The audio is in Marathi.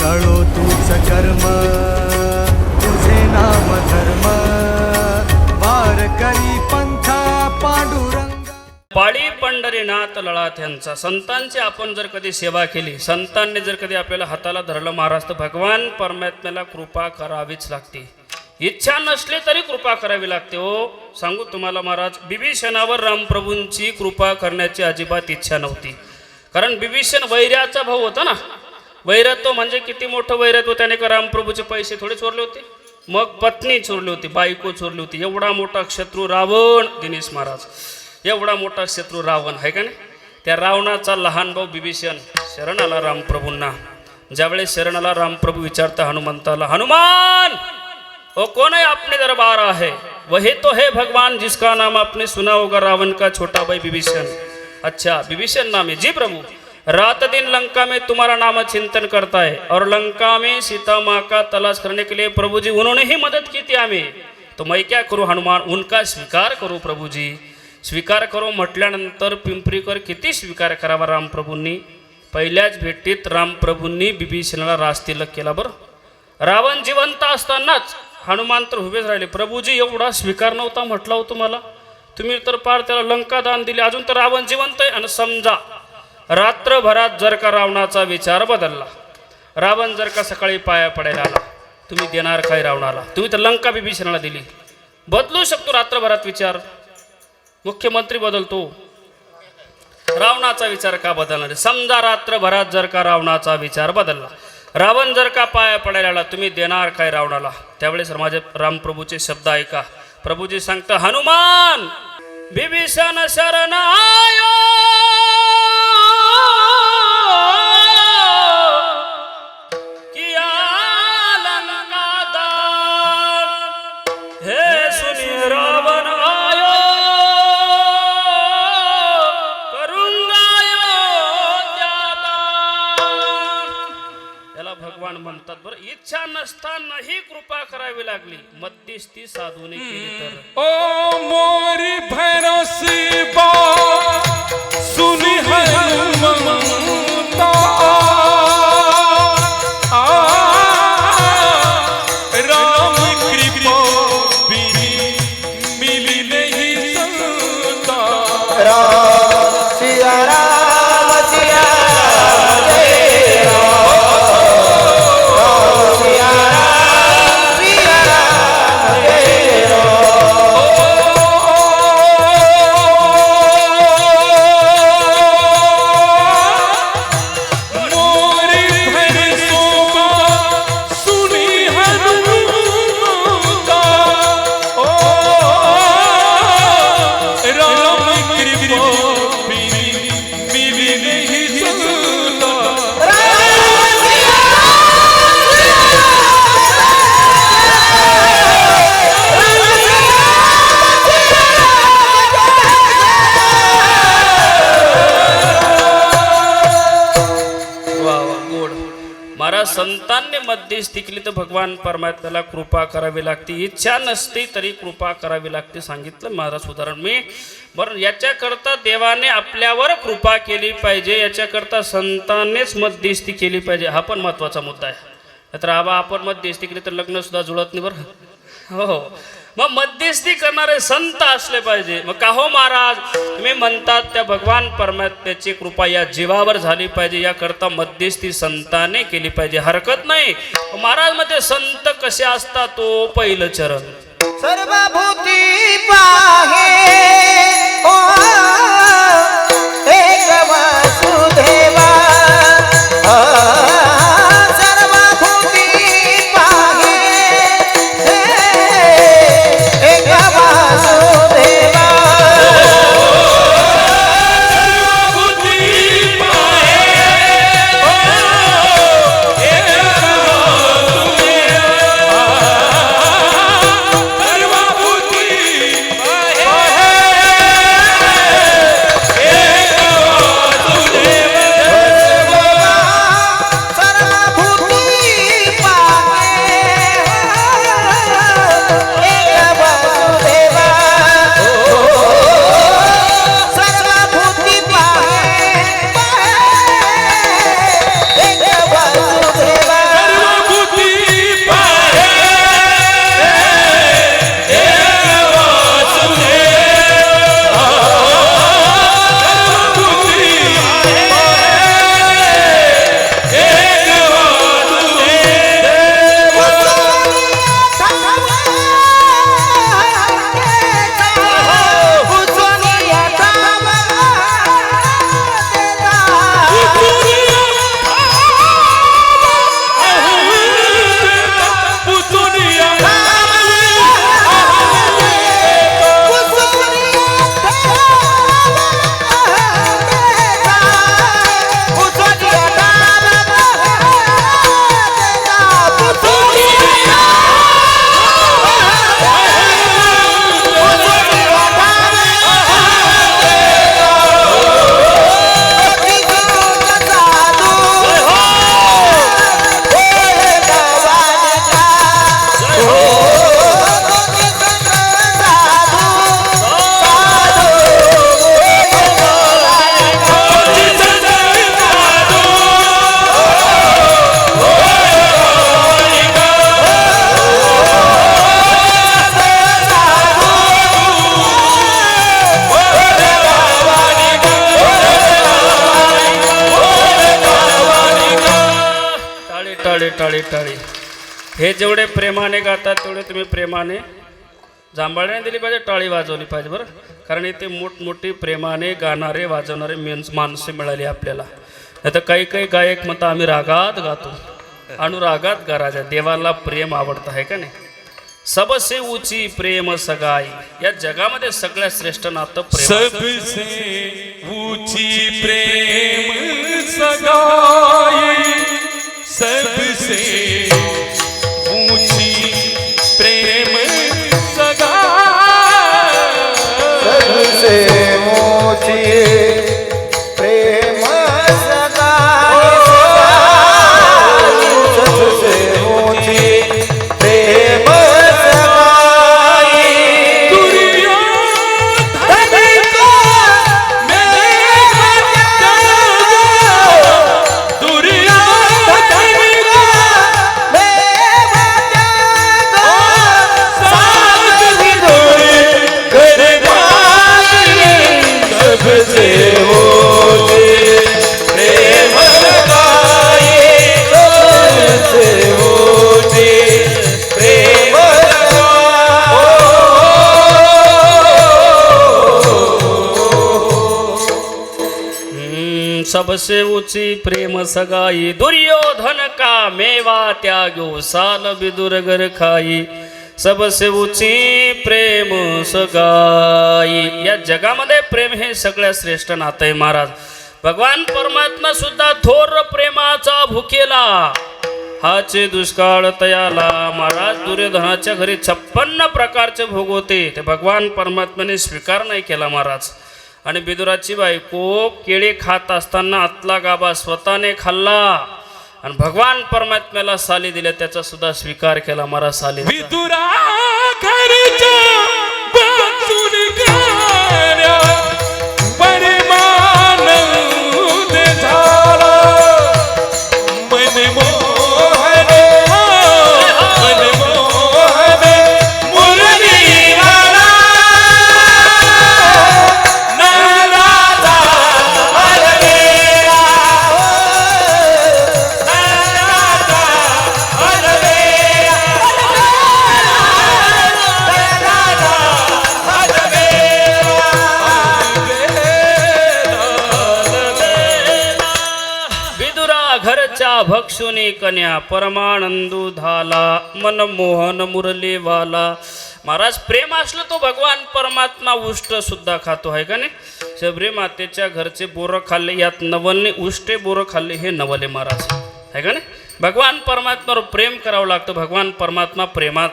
कळो तूच कर्म तुझे नाम धर्म. वार करी पंथा पांडुरंग. पाळी पंढरीनाथ लळात यांचा संतांची आपण जर कधी सेवा केली संतांनी जर कधी आपल्याला हाताला धरलं महाराज तर भगवान परमात्म्याला कृपा करावीच लागते. इच्छा नसली तरी कृपा करावी लागते हो. सांगू तुम्हाला महाराज बिभीषणावर रामप्रभूंची कृपा करण्याची अजिबात इच्छा नव्हती. कारण बिभीषण वैर्याचा भाऊ होता ना वैरत्व म्हणजे किती मोठं वैरत्व त्याने का रामप्रभूचे पैसे थोडे चोरले होते? मग पत्नी चोरली होती बायको चोरली होती. एवढा मोठा शत्रू रावण दिनेश महाराज. एवढा मोठा शत्रू रावण आहे का नाही? त्या रावणाचा लहान भाऊ बिभीषण शरण आला रामप्रभूंना. ज्यावेळेस शरण आला रामप्रभू विचारता हनुमंताला हनुमान! ओ कोण आहे अपने दरबार आहे? वही तो है भगवान जिसका नाम आपने सुना होगा रावण का छोटा भाई विभीषण अच्छा विभीषण नाम है जी प्रभु. रात दिन लंका में तुम्हारा नाम चिंतन करता है और लंका में सीता माँ का तलाश करने के लिए प्रभु जी उन्होंने ही मदद की थी हमें। तो मैं क्या करूँ हनुमान? उनका स्वीकार करू प्रभु जी? स्वीकार करो म्हटल्यानंतर पिंपरीकर किती स्वीकार करावा रामप्रभूंनी पहिल्याच भेटीत रामप्रभूंनी बिभीषणाला रासतिलक केला बरं. रावण जिवंत असतानाच हनुमान तर उभेच राहिले. प्रभूजी एवढा स्वीकार नव्हता म्हटला हो तुम्हाला? तुम्ही तर पार त्याला लंका दान दिले. अजून तर रावण जिवंत आहे. आणि समजा रात्रभरात जर का रावणाचा विचार बदलला रावण जर का सकाळी पाया पडायला आला तुम्ही देणार काय रावणाला? तुम्ही तर लंका बिभीषणाला दिली. बदलू शकतो रात्रभरात विचार. मुख्यमंत्री बदलतो. रावणाचा विचार का बदलणार? समजा रात्रभरात जर का रावणाचा विचार बदलला रावण जर का पाया पडायला आला तुम्ही देणार काय रावणाला? त्यावेळेस माझे रामप्रभूचे शब्द ऐका. प्रभूजी सांगता हनुमान बिभीषण शरण आयो! इच्छा नसतानाही कृपा करावी लागली. मध्यस्थी साधूने केली तर. ओ मोरी भैरसी संतांनी मध्यस्थी केली तर भगवान परमात्म्याला कृपा करावी लागते. इच्छा नसती तरी कृपा करावी लागते सांगितलं महाराज उदाहरण. मी बरं याच्याकरता देवाने आपल्यावर कृपा केली पाहिजे याच्याकरता संतांनीच मध्यस्थी केली पाहिजे. हा पण महत्त्वाचा मुद्दा आहे. तर आबा आपण मध्यस्थी केली तर लग्नसुद्धा जुळत नाही बरं. हो हो. मग मध्यस्थी करणारे संत असले पाहिजे. मग का हो महाराज? तुम्ही म्हणतात त्या भगवान परमात्म्याची कृपा या जीवावर झाली पाहिजे याकरता मध्यस्थी संताने केली पाहिजे. हरकत नाही. महाराजमध्ये संत कसे असतात तो पहिलं चरण. सर्वभूती पाहे. टाळी टाळी हे जेवढे प्रेमाने गातात तेवढे तुम्ही प्रेमाने जांभाळ्याने दिली पाहिजे टाळी वाजवली पाहिजे बरं. कारण इथे मोठमोठी प्रेमाने गाणारे वाजवणारे मेन्स माणसं मिळाली आपल्याला. नाही तर काही काही गायक म्हणतात आम्ही रागात गातो. अनुरागात गा राजा देवाला प्रेम आवडतं आहे का नाही? सबसे उची प्रेम सगाई. या जगामध्ये सगळ्यात श्रेष्ठ नातं प्रेम. सबसे उची प्रेम सगाई. सबसे ऊंची प्रेम सगाई दुर्योधन का मेवा त्यागो साल विदुर घर खाई। सबसे ऊंची प्रेम सगाई। या जगामध्ये प्रेम हे सगळ्यात श्रेष्ठ नातं आहे महाराज. भगवान परमात्मा सुद्धा थोर प्रेमाचा भुकेला. हाचे दुष्काळ तयाला महाराज दुर्योधनाच्या घरी छप्पन्न प्रकारचे भोग होते. ते भगवान परमात्म्याने स्वीकार नाही केला महाराज. आणि बिदुराची बायको केळी खात असताना आतला गाभा स्वतःने खाल्ला. आणि भगवान परमात्म्याला साली दिल्या त्याचा सुद्धा स्वीकार केला महाराज साली विदुरा सुनी कन्या परमानंदू धाला मनमोहन मुरलीवाला महाराज प्रेम असलं तो भगवान परमात्मा उष्ट सुद्धा खातो आहे का नाही शबरी मातेच्या घरचे बोरं खाल्ले यात नवलने उष्टे बोरं खाल्ले हे नवले महाराज आहे का नाही भगवान परमात्मावर प्रेम करावं लागतं भगवान परमात्मा प्रेमाचा